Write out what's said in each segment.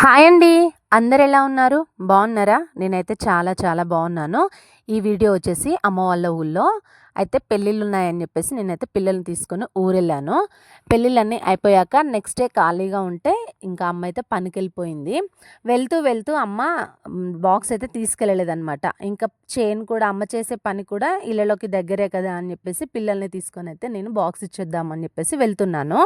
Hi అండి. అందరు ఎలా ఉన్నారు? బాగున్నారా? నేనైతే చాలా చాలా బాగున్నాను. ఈ వీడియో వచ్చేసి అమ్మ వాళ్ళ ఊళ్ళో. అయితే పెళ్ళిళ్ళు ఉన్నాయని చెప్పేసి నేనైతే పిల్లల్ని తీసుకొని ఊరెళ్ళాను. పెళ్ళిళ్ళన్నీ అయిపోయాక నెక్స్ట్ డే ఖాళీగా ఉంటే ఇంకా అమ్మ అయితే పనికి వెళ్ళిపోయింది వెళ్తూ వెళ్తూ అమ్మ బాక్స్ అయితే తీసుకెళ్ళలేదనమాట ఇంకా చైన్ కూడా అమ్మ చేసే పని కూడా ఇళ్ళలోకి దగ్గరే కదా అని చెప్పేసి పిల్లల్ని తీసుకొని అయితే నేను బాక్స్ ఇచ్చేద్దామని చెప్పేసి వెళ్తున్నాను.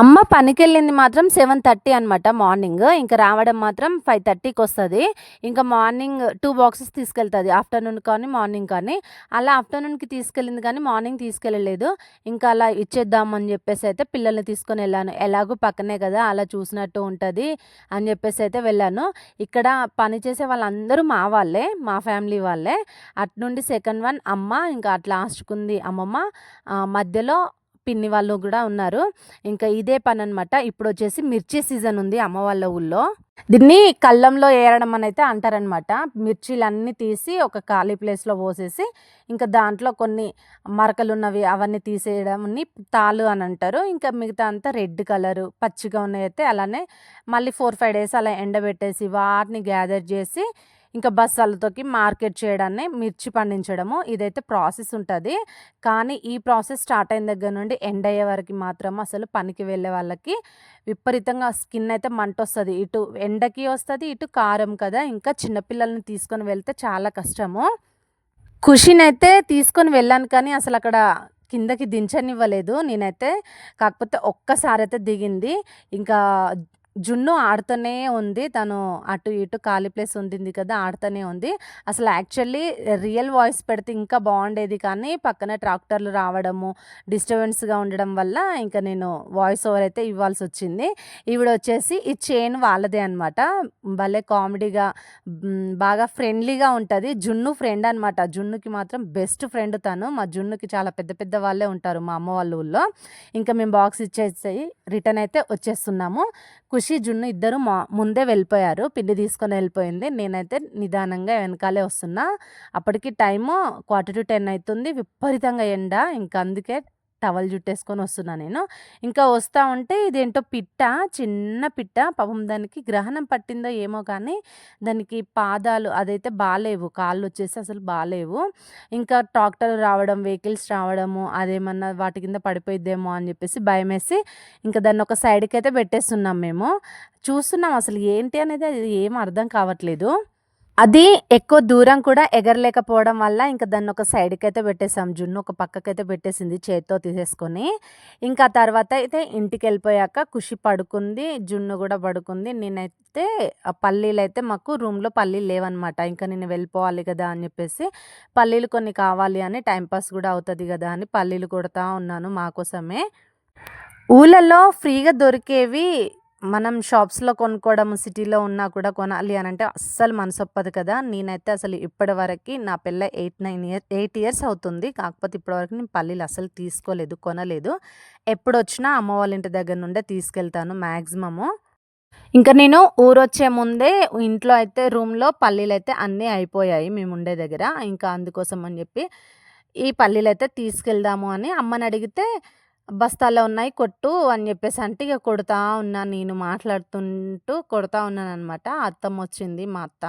అమ్మ పనికెళ్ళింది మాత్రం సెవెన్ థర్టీ అనమాట మార్నింగ్. ఇంకా రావడం మాత్రం ఫైవ్ థర్టీకి వస్తుంది. ఇంకా మార్నింగ్ టూ బాక్సెస్ తీసుకెళ్తుంది. ఆఫ్టర్నూన్ కానీ మార్నింగ్ కానీ. అలా ఆఫ్టర్నూన్కి తీసుకెళ్ళింది కానీ మార్నింగ్ తీసుకెళ్ళలేదు. ఇంకా అలా ఇచ్చేద్దామని చెప్పేసి అయితే పిల్లల్ని తీసుకొని వెళ్ళాను. ఎలాగో పక్కనే కదా అలా చూసినట్టు ఉంటుంది అని చెప్పేసి అయితే వెళ్ళాను. ఇక్కడ పని చేసే వాళ్ళందరూ మా వాళ్ళే మా ఫ్యామిలీ వాళ్ళే. అటు నుండి సెకండ్ వన్ అమ్మ ఇంకా అట్లా లాస్ట్కుంది అమ్మమ్మ. మధ్యలో పిన్ని వాళ్ళు కూడా ఉన్నారు. ఇంకా ఇదే పని అనమాట ఇప్పుడు వచ్చేసి మిర్చి సీజన్ ఉంది అమ్మ వాళ్ళ ఊళ్ళో. దీన్ని కళ్ళంలో ఏరడం అని అయితే అంటారనమాట మిర్చీలన్నీ తీసి ఒక ఖాళీ ప్లేస్లో పోసేసి ఇంకా దాంట్లో కొన్ని మరకలు ఉన్నవి అవన్నీ తీసేయడంని తాలు అని అంటారు. ఇంకా మిగతా అంతా రెడ్ కలరు పచ్చిగా ఉన్నాయి అయితే అలానే మళ్ళీ ఫోర్ ఫైవ్ డేస్ అలా ఎండబెట్టేసి వాటిని గ్యాదర్ చేసి ఇంకా బస్సాలతోకి మార్కెట్ చేయడాన్ని మిర్చి పండించడము ఇదైతే ప్రాసెస్ ఉంటుంది. కానీ ఈ ప్రాసెస్ స్టార్ట్ అయిన దగ్గర నుండి ఎండ్ అయ్యే వరకు మాత్రం అసలు పనికి వెళ్ళే వాళ్ళకి విపరీతంగా స్కిన్ అయితే మంట వస్తుంది. ఇటు ఎండకి వస్తుంది ఇటు కారం కదా. ఇంకా చిన్నపిల్లల్ని తీసుకొని వెళ్తే చాలా కష్టము. ఖుషినైతే తీసుకొని వెళ్ళాను కానీ అసలు అక్కడ కిందకి దించనివ్వలేదు నేనైతే. కాకపోతే ఒక్కసారి అయితే దిగింది. ఇంకా జున్ను ఆడుతూనే ఉంది. తను అటు ఇటు ఖాళీ ప్లేస్ ఉండింది కదా ఆడుతూనే ఉంది. అసలు యాక్చువల్లీ రియల్ వాయిస్ పెడితే ఇంకా బాగుండేది కానీ పక్కన ట్రాక్టర్లు రావడము డిస్టర్బెన్స్గా ఉండడం వల్ల ఇంకా నేను వాయిస్ ఓవర్ అయితే ఇవ్వాల్సి వచ్చింది ఈవిడ వచ్చేసి ఈ చైన్ వాళ్ళదే అనమాట భలే కామెడీగా బాగా ఫ్రెండ్లీగా ఉంటుంది. జున్ను ఫ్రెండ్ అనమాట జున్నుకి మాత్రం బెస్ట్ ఫ్రెండ్ తను. మా జున్నుకి చాలా పెద్ద పెద్ద వాళ్ళే ఉంటారు మా అమ్మ వాళ్ళ ఊళ్ళో. ఇంకా మేము బాక్స్ ఇచ్చేసి రిటర్న్ అయితే వచ్చేస్తున్నాము. ఖుషి జున్ను ఇద్దరు మా ముందే వెళ్ళిపోయారు. పిండి తీసుకొని వెళ్ళిపోయింది. నేనైతే నిదానంగా వెనకాలే వస్తున్నా. అప్పటికి టైము క్వార్టర్ టు టెన్ అవుతుంది విపరీతంగా ఎండ. ఇంకా అందుకే టవల్ జుట్టేసుకొని వస్తున్నా నేను. ఇంకా వస్తూ ఉంటే ఇదేంటో పిట్ట చిన్న పిట్ట. పాపం దానికి గ్రహణం పట్టిందో ఏమో కానీ దానికి పాదాలు అదైతే బాగాలేవు కాళ్ళు వచ్చేసి అసలు బాగాలేవు ఇంకా ట్రాక్టర్ రావడం వెహికల్స్ రావడము అదేమన్నా వాటి కింద పడిపోయిద్దేమో అని చెప్పేసి భయమేసి ఇంకా దాన్ని ఒక సైడ్కి అయితే పెట్టేస్తున్నాం మేము. చూస్తున్నాం అసలు ఏంటి అనేది అది ఏం అర్థం కావట్లేదు. అది ఎక్కువ దూరం కూడా ఎగరలేకపోవడం వల్ల ఇంకా దాన్ని ఒక సైడ్కి అయితే పెట్టేసాం. జున్ను ఒక పక్కకైతే పెట్టేసింది చేతితో తీసేసుకొని. ఇంకా తర్వాత అయితే ఇంటికి వెళ్ళిపోయాక ఖుషి పడుకుంది జున్ను కూడా పడుకుంది. నేనైతే పల్లీలు అయితే మాకు రూమ్లో పల్లీలు లేవన్నమాట. ఇంకా నేను వెళ్ళిపోవాలి కదా అని చెప్పేసి పల్లీలు కొన్ని కావాలి అని టైంపాస్ కూడా అవుతుంది కదా అని పల్లీలు కొడతా ఉన్నాను మా కోసమే. ఊళ్ళల్లో ఫ్రీగా దొరికేవి మనం షాప్స్లో కొనుక్కోవడం సిటీలో ఉన్నా కూడా కొనాలి అని అంటే అస్సలు మనసొప్పదు కదా. నేనైతే అసలు ఇప్పటి వరకు నా పిల్ల eight nine years eight years అవుతుంది. కాకపోతే ఇప్పటివరకు నేను పల్లీలు అసలు తీసుకోలేదు కొనలేదు. ఎప్పుడు వచ్చినా అమ్మ వాళ్ళ ఇంటి దగ్గర నుండే తీసుకెళ్తాను మ్యాక్సిమము ఇంకా నేను ఊరొచ్చే ముందే ఇంట్లో అయితే రూమ్లో పల్లీలు అయితే అన్నీ అయిపోయాయి మేము ఉండే దగ్గర. ఇంకా అందుకోసం అని చెప్పి ఈ పల్లీలు అయితే తీసుకెళ్దాము అని అమ్మని అడిగితే బస్తాల్లో ఉన్నాయి కొట్టు అని చెప్పేసి అంటే ఇక కొడతా ఉన్నాను నేను మాట్లాడుతుంటూ కొడతా ఉన్నాను అనమాట అత్తమ్మ వచ్చింది మా అత్త.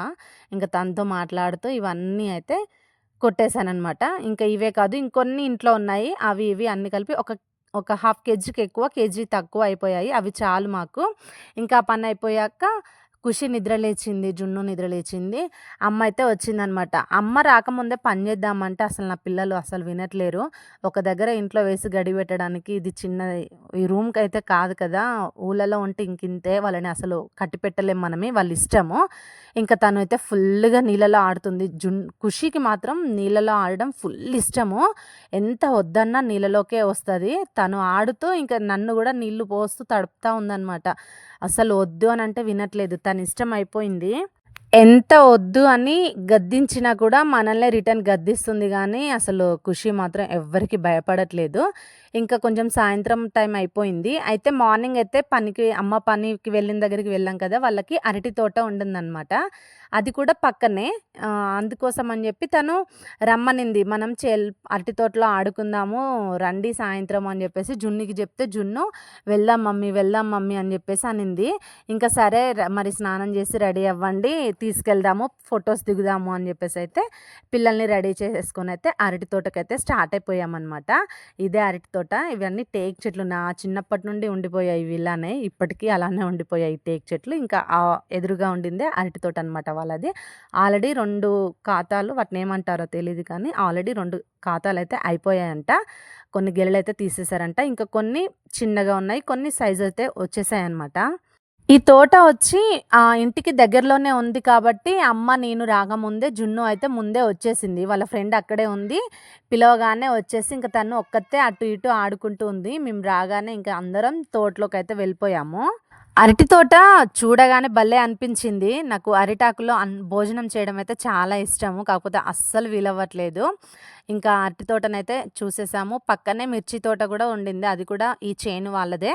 ఇంకా తనతో మాట్లాడుతూ ఇవన్నీ అయితే కొట్టేశానమాట ఇంకా ఇవే కాదు ఇంకొన్ని ఇంట్లో ఉన్నాయి అవి ఇవి అన్ని కలిపి ఒక ఒక హాఫ్ కేజీకి ఎక్కువ కేజీ తక్కువ అయిపోయాయి అవి చాలు మాకు. ఇంకా పని అయిపోయాక ఖుషి నిద్రలేచింది జున్ను నిద్రలేచింది అమ్మ అయితే వచ్చిందనమాట. అమ్మ రాకముందే పని చేద్దామంటే అసలు నా పిల్లలు అసలు వినట్లేరు. ఒక దగ్గర ఇంట్లో వేసి గడి పెట్టడానికి ఇది చిన్నది ఈ రూమ్కి అయితే కాదు కదా. ఊళ్ళలో ఉంటే ఇంకింతే వాళ్ళని అసలు కట్టిపెట్టలేం మనమే వాళ్ళ ఇష్టము ఇంకా తను అయితే ఫుల్గా నీళ్ళలో ఆడుతుంది. జున్ ఖుషికి మాత్రం నీళ్ళలో ఆడడం ఫుల్ ఇష్టము. ఎంత వద్దన్నా నీళ్ళలోకే వస్తుంది. తను ఆడుతూ ఇంకా నన్ను కూడా నీళ్ళు పోస్తూ తడుపుతూ ఉందన్నమాట అసలు వద్దు అని అంటే వినట్లేదు దాని ఇష్టం అయిపోయింది. ఎంత వద్దు అని గద్దించినా కూడా మనల్నే రిటర్న్ గద్దిస్తుంది కానీ అసలు ఖుషి మాత్రం ఎవ్వరికి భయపడట్లేదు. ఇంకా కొంచెం సాయంత్రం టైం అయిపోయింది. అయితే మార్నింగ్ అయితే పనికి అమ్మ పనికి వెళ్ళిన దగ్గరికి వెళ్ళాం కదా! వాళ్ళకి అరటి తోట ఉండిందనమాట. అది కూడా పక్కనే. అందుకోసం అని చెప్పి తను రమ్మనింది. మనం చే అరటి తోటలో ఆడుకుందాము రండి సాయంత్రం అని చెప్పేసి జున్నుకి చెప్తే జున్ను వెళ్దాం మమ్మీ, వెళ్దాం మమ్మీ అని చెప్పేసి అనింది. ఇంకా సరే మరి స్నానం చేసి రెడీ అవ్వండి తీసుకెళ్దాము ఫొటోస్ దిగుదాము అని చెప్పేసి అయితే పిల్లల్ని రెడీ చేసేసుకొని అయితే అరటి తోటకైతే స్టార్ట్ అయిపోయామన్నమాట. ఇదే అరటి తోట. ఇవన్నీ టేక్ చెట్లు. నా చిన్నప్పటి నుండి ఉండిపోయాయి ఇవి ఇలానే. ఇప్పటికీ అలానే ఉండిపోయాయి టేకు చెట్లు. ఇంకా ఎదురుగా ఉండిందే అరటి తోట అనమాట వాళ్ళది. ఆల్రెడీ రెండు ఖాతాలు వాటిని ఏమంటారో తెలియదు కానీ ఆల్రెడీ రెండు ఖాతాలు అయితే అయిపోయాయంట. కొన్ని గెలలైతే తీసేసారంట. ఇంకా కొన్ని చిన్నగా ఉన్నాయి. కొన్ని సైజు అయితే వచ్చేసాయన్నమాట. ఈ తోట వచ్చి ఆ ఇంటికి దగ్గరలోనే ఉంది కాబట్టి అమ్మ, నేను రాకముందే జున్ను అయితే ముందే వచ్చేసింది. వాళ్ళ ఫ్రెండ్ అక్కడే ఉంది. పిలవగానే వచ్చేసి ఇంక తను ఒక్కతే అటు ఇటు ఆడుకుంటూ ఉంది. మేము రాగానే ఇంకా అందరం తోటలోకి అయితే వెళ్ళిపోయాము. అరటి తోట చూడగానే భలే అనిపించింది. నాకు అరిటాకులో అన్ భోజనం చేయడం అయితే చాలా ఇష్టము. కాకపోతే అస్సలు వీలవ్వట్లేదు. ఇంకా అరటి తోటనైతే చూసేసాము. పక్కనే మిర్చి తోట కూడా ఉండింది. అది కూడా ఈ చేను వాళ్ళదే.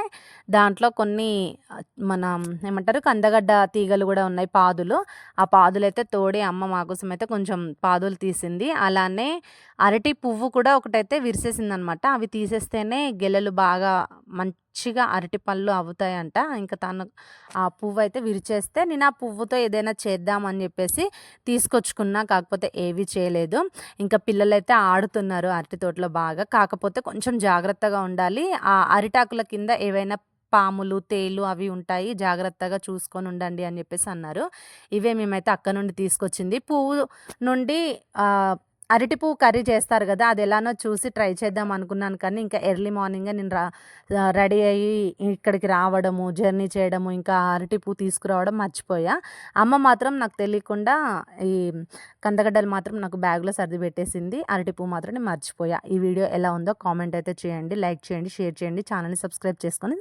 దాంట్లో కొన్ని మన ఏమంటారు కందగడ్డ తీగలు కూడా ఉన్నాయి పాదులు. ఆ పాదులైతే తోడి అమ్మ మా కోసం అయితే కొంచెం పాదులు తీసింది. అలానే అరటి పువ్వు కూడా ఒకటైతే విరిసేసింది అనమాట అవి తీసేస్తేనే గెలలు బాగా మంచిగా అరటి పళ్ళు అవుతాయంట. ఇంకా తను ఆ పువ్వు అయితే విరిచేస్తే నేను ఆ పువ్వుతో ఏదైనా చేద్దామని చెప్పేసి తీసుకొచ్చుకున్నా. కాకపోతే ఏవి చేయలేదు. ఇంకా పిల్లలైతే ఆడుతున్నారు అరటి తోటలో బాగా. కాకపోతే కొంచెం జాగ్రత్తగా ఉండాలి. ఆ అరిటాకుల కింద ఏవైనా పాములు, తేలు అవి ఉంటాయి. జాగ్రత్తగా చూసుకొని ఉండండి అని చెప్పేసి అన్నారు. ఇవే మేమైతే అక్కడి నుండి తీసుకొచ్చింది. పువ్వు నుండి అరటి పువ్వు కర్రీ చేస్తారు కదా! అది ఎలానో చూసి ట్రై చేద్దాం అనుకున్నాను కానీ ఇంకా ఎర్లీ మార్నింగే నేను రా రెడీ అయ్యి ఇక్కడికి రావడము, జర్నీ చేయడము, ఇంకా అరటి పువ్వు తీసుకురావడం మర్చిపోయా. అమ్మ మాత్రం నాకు తెలియకుండా ఈ కందగడ్డలు మాత్రం నాకు బ్యాగ్‌లో సర్ది పెట్టేసింది. అరటి పువ్వు మాత్రం నేను మర్చిపోయా. ఈ వీడియో ఎలా ఉందో కామెంట్ అయితే చేయండి. లైక్ చేయండి, షేర్ చేయండి. ఛానల్ని సబ్స్క్రైబ్ చేసుకొని